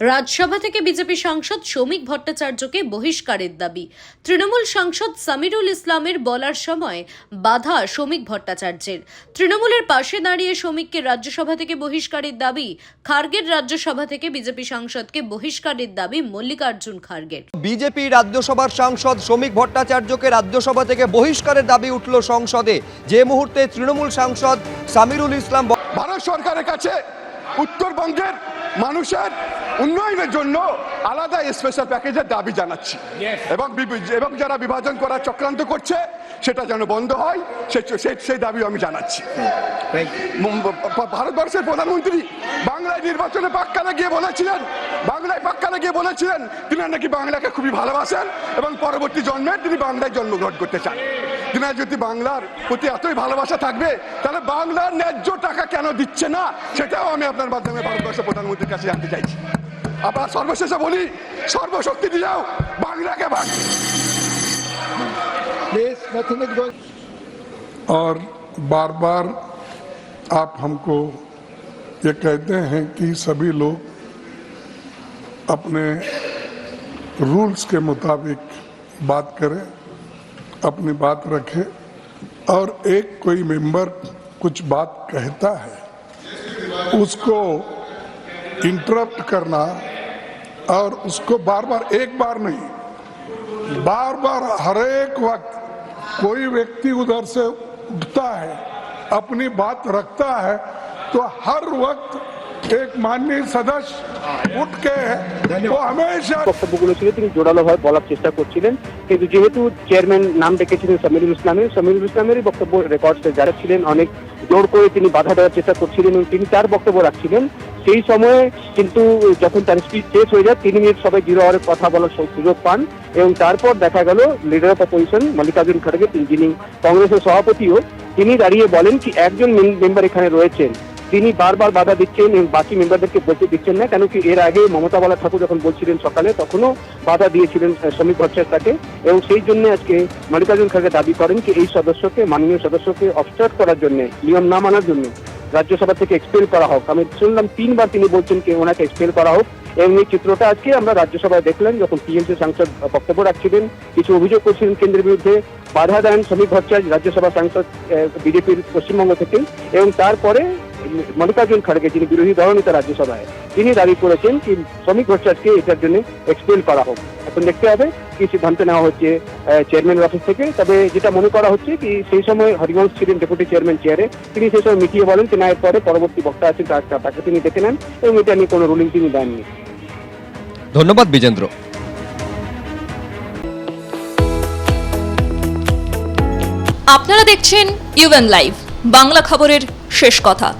রাজ্যসভা থেকে বিজেপি সাংসদ শ্রমিক ভট্টাচার্যকে বহিষ্কারের দাবি। তৃণমূল সাংসদ সামিরুল ইসলামের বলার সময় বাধা শ্রমিক ভট্টাচার্যের। তৃণমূলের পাশে দাঁড়িয়ে শ্রমিককে রাজ্যসভা থেকে বহিষ্কারের দাবি খার্গের রাজ্যসভা থেকে বিজেপি সাংসদকে বহিষ্কারের দাবি মল্লিকার্জুন খার্গের। বিজেপি রাজ্যসভার সাংসদ শ্রমিক ভট্টাচার্যকে রাজ্যসভা থেকে বহিষ্কারের দাবি উঠল সংসদে। যে মুহূর্তে তৃণমূল সাংসদ সামিরুল ইসলাম ভারত সরকারের কাছে উত্তরবঙ্গের মানুষের উন্নয়নের জন্য আলাদা স্পেশাল প্যাকেজের দাবি জানাচ্ছি। এবং এবং যারা বিভাজন করার চক্রান্ত করছে সেটা যেন বন্ধ হয় সেই দাবি আমি জানাচ্ছি। ভারতবর্ষের প্রধানমন্ত্রী বাংলায় নির্বাচনে পাক্কালে গিয়ে বলেছিলেন বাংলায় পাক্কালে গিয়ে বলেছিলেন তিনি নাকি বাংলাকে খুবই ভালোবাসেন এবং পরবর্তী জন্মে তিনি বাংলায় জন্মগ্রহণ করতে চান। তিনি যদি বাংলার প্রতি এতই ভালোবাসা থাকবে তাহলে বাংলার ন্যায্য টাকা কেন দিচ্ছে না সেটাও আমি আপনার মাধ্যমে ভারতবর্ষের প্রধানমন্ত্রীর কাছে জানতে চাইছি। আবার সর্বশেষে বলি সর্বশক্তি দিয়েও বাংলাকে ভাগ Please, nothing is going. और बार बार आप हमको ये कहते हैं कि सभी लोग अपने रूल्स के मुताबिक बात करें अपनी बात रखें और एक कोई मेंबर कुछ बात कहता है उसको इंटरप्ट करना और उसको बार बार एक बार नहीं बार बार हर एक वक्त कोई व्यक्ति उधर से उठता है अपनी बात रखता है तो हर वक्त एक माननीय सदस्य उठ के वो हमेशा বক্তব্যগুলো ছিল তিনি জোরালোভাবে বলার চেষ্টা করছিলেন কিন্তু যেহেতু চেয়ারম্যান নাম ডেকেছিলেন সামিরুল ইসলামের সামিরুল ইসলামেরই বক্তব্য রেকর্ডসে যারা ছিলেন অনেক জোর করে তিনি বাধা দেওয়ার চেষ্টা করছিলেন এবং তিনি তার বক্তব্য রাখছিলেন সেই সময়ে কিন্তু যখন তার স্পিচ শেষ হয়ে যায়, তিনি মিনিট সবাই জিরো আওয়ারে কথা বলার সুযোগ পান এবং তারপর দেখা গেল লিডার অফ অপোজিশন মল্লিকার্জুন খড়গে যিনি কংগ্রেসের সভাপতিও, তিনি দাঁড়িয়ে বলেন কি একজন মেম্বার এখানে রয়েছেন। তিনি বারবার বাধা দিচ্ছেন এবং বাকি মেম্বারদেরকে বলতে দিচ্ছেন না কেন কি এর আগে মমতা বালা ঠাকুর যখন বলছিলেন সকালে, তখনও বাধা দিয়েছিলেন শ্রমিক শ্রমিক ভট্টাচার্যকে এবং সেই জন্য আজকে মল্লিকার্জুন খাড়গে দাবি করেন কি এই সদস্যকে, মাননীয় সদস্যকে অবস্ট্রাক্ট করার জন্য, নিয়ম না মানার জন্য। রাজ্যসভা থেকে এক্সপেল করা হোক। আমি শুনলাম তিনবার তিনি বলছেন কি ওনাকে এক্সপেল করা হোক। এবং এই চিত্রটা আজকে আমরা রাজ্যসভায় দেখলেন যখন টিএমসি সাংসদ বক্তব্য রাখছিলেন, কিছু অভিযোগ করছিলেন কেন্দ্রের বিরুদ্ধে, বাধা দেন শ্রমিক ভট্টাচার্য রাজ্যসভা সাংসদ বিজেপির পশ্চিমবঙ্গ থেকে। এবং তারপরে মল্লিকার্জুন খড়গে যিনি বিরোধী দলনেতা রাজ্যসভায় তিনি দাবি করেছেন কি শ্রমিক ভট্টাচার্যকে এটার জন্য এক্সপেল করা হোক। এখন দেখতে হবে কি সিদ্ধান্ত নেওয়া হচ্ছে চেয়ারম্যানের অফিস থেকে। তবে যেটা মনে করা হচ্ছে কি সেই সময় হরিবংশ ছিলেন ডেপুটি চেয়ারম্যান চেয়ারে তিনি সেই সময় মিটিয়ে বলেন কি না এরপরে পরবর্তী বক্তা আছেন তার- তাকে তিনি দেখে নেন এবং এটা নিয়ে কোনো রুলিং তিনি দেননি। ধন্যবাদ বিজেন্দ্র। আপনারা দেখছেন ইউএন লাইভ বাংলা খবরের শেষ কথা।